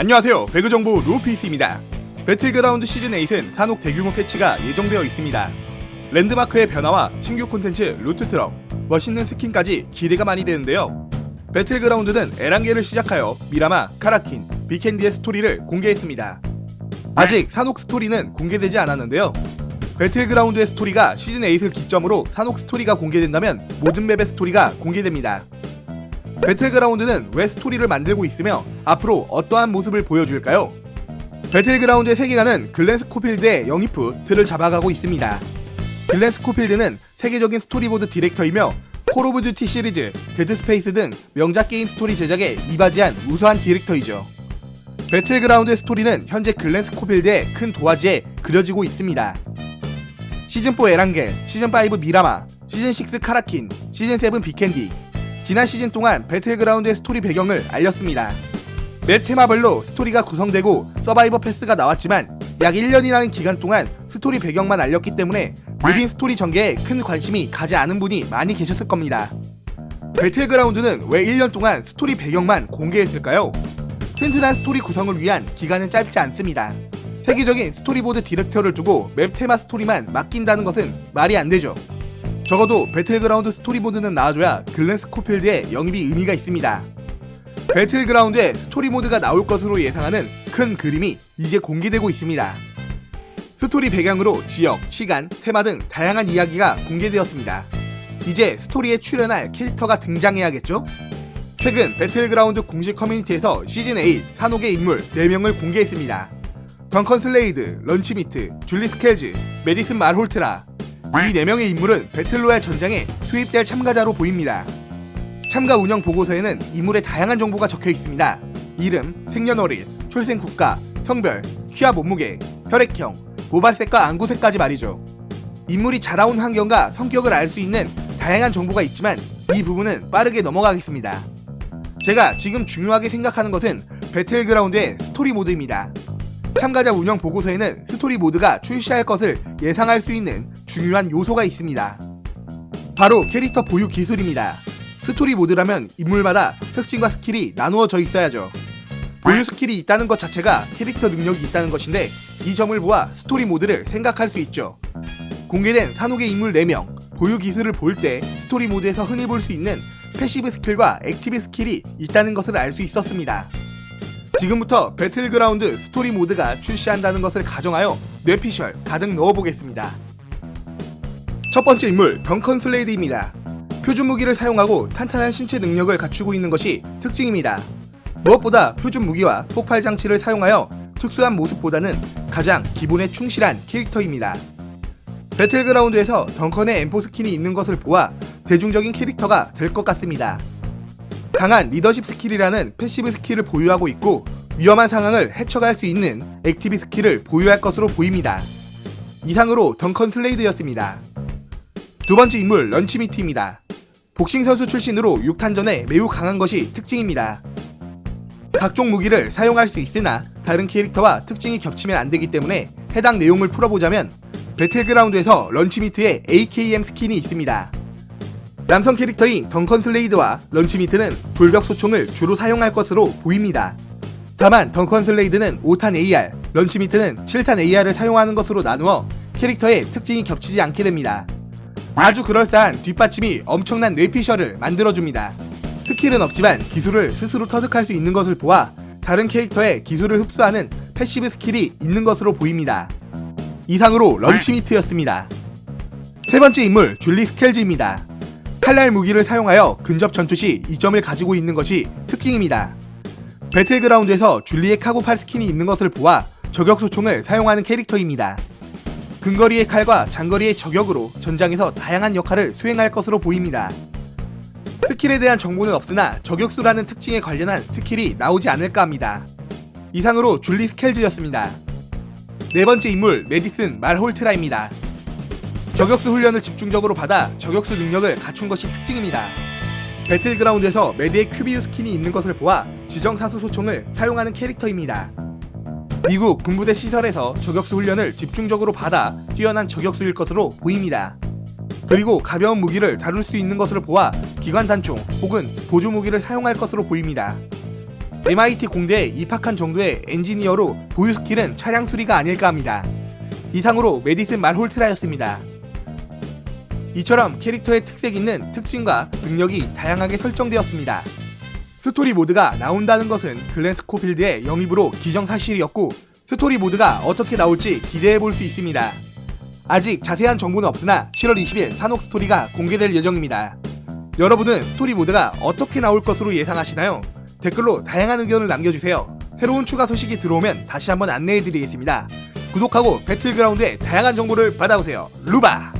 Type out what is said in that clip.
안녕하세요. 배그정보 루피스입니다. 배틀그라운드 시즌8은 산옥 대규모 패치가 예정되어 있습니다. 랜드마크의 변화와 신규 콘텐츠 루트 트럭, 멋있는 스킨까지 기대가 많이 되는데요. 배틀그라운드는 에란게를 시작하여 미라마, 카라킨, 비캔디의 스토리를 공개했습니다. 아직 산옥 스토리는 공개되지 않았는데요. 배틀그라운드의 스토리가 시즌8을 기점으로 산옥 스토리가 공개된다면 모든 맵의 스토리가 공개됩니다. 배틀그라운드는 왜 스토리를 만들고 있으며 앞으로 어떠한 모습을 보여줄까요? 배틀그라운드의 세계관은 글렌 스 코필드의 영입 후 틀을 잡아가고 있습니다. 글렌 스 코필드는 세계적인 스토리보드 디렉터이며 콜 오브 듀티 시리즈, 데드 스페이스 등 명작 게임 스토리 제작에 이바지한 우수한 디렉터이죠. 배틀그라운드의 스토리는 현재 글렌 스 코필드의 큰 도화지에 그려지고 있습니다. 시즌4 에란겔, 시즌5 미라마, 시즌6 카라킨, 시즌7 비캔디, 지난 시즌 동안 배틀그라운드의 스토리 배경을 알렸습니다. 맵 테마별로 스토리가 구성되고 서바이버 패스가 나왔지만 약 1년이라는 기간 동안 스토리 배경만 알렸기 때문에 느린 스토리 전개에 큰 관심이 가지 않은 분이 많이 계셨을 겁니다. 배틀그라운드는 왜 1년 동안 스토리 배경만 공개했을까요? 튼튼한 스토리 구성을 위한 기간은 짧지 않습니다. 세계적인 스토리보드 디렉터를 두고 맵 테마 스토리만 맡긴다는 것은 말이 안 되죠. 적어도 배틀그라운드 스토리보드는 나와줘야 글렌 스 코필드의 영입이 의미가 있습니다. 배틀그라운드에 스토리 모드가 나올 것으로 예상하는 큰 그림이 이제 공개되고 있습니다. 스토리 배경으로 지역, 시간, 테마 등 다양한 이야기가 공개되었습니다. 이제 스토리에 출연할 캐릭터가 등장해야겠죠? 최근 배틀그라운드 공식 커뮤니티에서 시즌8 산옥의 인물 4명을 공개했습니다. 덩컨 슬레이드, 런치미트, 줄리 스켈즈, 메디슨 말홀트라, 이 4명의 인물은 배틀로얄 전장에 투입될 참가자로 보입니다. 참가 운영 보고서에는 인물의 다양한 정보가 적혀 있습니다. 이름, 생년월일, 출생 국가, 성별, 키와 몸무게, 혈액형, 모발색과 안구색까지 말이죠. 인물이 자라온 환경과 성격을 알 수 있는 다양한 정보가 있지만 이 부분은 빠르게 넘어가겠습니다. 제가 지금 중요하게 생각하는 것은 배틀그라운드의 스토리 모드입니다. 참가자 운영 보고서에는 스토리 모드가 출시할 것을 예상할 수 있는 중요한 요소가 있습니다. 바로 캐릭터 보유 기술입니다. 스토리 모드라면 인물마다 특징과 스킬이 나누어져 있어야죠. 보유 스킬이 있다는 것 자체가 캐릭터 능력이 있다는 것인데 이 점을 보아 스토리 모드를 생각할 수 있죠. 공개된 산옥의 인물 4명, 보유 기술을 볼 때 스토리 모드에서 흔히 볼 수 있는 패시브 스킬과 액티브 스킬이 있다는 것을 알 수 있었습니다. 지금부터 배틀그라운드 스토리 모드가 출시한다는 것을 가정하여 뇌피셜 가득 넣어보겠습니다. 첫 번째 인물 덩컨 슬레이드입니다. 표준 무기를 사용하고 탄탄한 신체 능력을 갖추고 있는 것이 특징입니다. 무엇보다 표준 무기와 폭발 장치를 사용하여 특수한 모습보다는 가장 기본에 충실한 캐릭터입니다. 배틀그라운드에서 덩컨의 엠포 스킨이 있는 것을 보아 대중적인 캐릭터가 될 것 같습니다. 강한 리더십 스킬이라는 패시브 스킬을 보유하고 있고 위험한 상황을 헤쳐갈 수 있는 액티브 스킬을 보유할 것으로 보입니다. 이상으로 덩컨 슬레이드였습니다. 두 번째 인물 런치미트입니다. 복싱 선수 출신으로 6탄전에 매우 강한 것이 특징입니다. 각종 무기를 사용할 수 있으나 다른 캐릭터와 특징이 겹치면 안 되기 때문에 해당 내용을 풀어보자면 배틀그라운드에서 런치미트에 AKM 스킨이 있습니다. 남성 캐릭터인 덩컨 슬레이드와 런치미트는 돌벽 소총을 주로 사용할 것으로 보입니다. 다만 덩컨 슬레이드는 5탄 AR, 런치미트는 7탄 AR을 사용하는 것으로 나누어 캐릭터의 특징이 겹치지 않게 됩니다. 아주 그럴싸한 뒷받침이 엄청난 뇌피셜을 만들어줍니다. 스킬은 없지만 기술을 스스로 터득할 수 있는 것을 보아 다른 캐릭터의 기술을 흡수하는 패시브 스킬이 있는 것으로 보입니다. 이상으로 런치미트였습니다. 세 번째 인물 줄리 스켈즈입니다. 칼날 무기를 사용하여 근접 전투 시 이점을 가지고 있는 것이 특징입니다. 배틀그라운드에서 줄리의 카고팔 스킨이 있는 것을 보아 저격 소총을 사용하는 캐릭터입니다. 근거리의 칼과 장거리의 저격으로 전장에서 다양한 역할을 수행할 것으로 보입니다. 스킬에 대한 정보는 없으나 저격수라는 특징에 관련한 스킬이 나오지 않을까 합니다. 이상으로 줄리 스켈즈였습니다. 네 번째 인물 메디슨 말홀트라입니다. 저격수 훈련을 집중적으로 받아 저격수 능력을 갖춘 것이 특징입니다. 배틀그라운드에서 매드의 큐비유 스킨이 있는 것을 보아 지정 사수 소총을 사용하는 캐릭터입니다. 미국 군부대 시설에서 저격수 훈련을 집중적으로 받아 뛰어난 저격수일 것으로 보입니다. 그리고 가벼운 무기를 다룰 수 있는 것을 보아 기관 단총 혹은 보조 무기를 사용할 것으로 보입니다. MIT 공대에 입학한 정도의 엔지니어로 보유 스킬은 차량 수리가 아닐까 합니다. 이상으로 메디슨 말홀트라였습니다. 이처럼 캐릭터의 특색 있는 특징과 능력이 다양하게 설정되었습니다. 스토리 모드가 나온다는 것은 글렌 스코필드의 영입으로 기정사실이었고 스토리 모드가 어떻게 나올지 기대해 볼 수 있습니다. 아직 자세한 정보는 없으나 7월 20일 산옥 스토리가 공개될 예정입니다. 여러분은 스토리 모드가 어떻게 나올 것으로 예상하시나요? 댓글로 다양한 의견을 남겨주세요. 새로운 추가 소식이 들어오면 다시 한번 안내해 드리겠습니다. 구독하고 배틀그라운드의 다양한 정보를 받아오세요. 루바!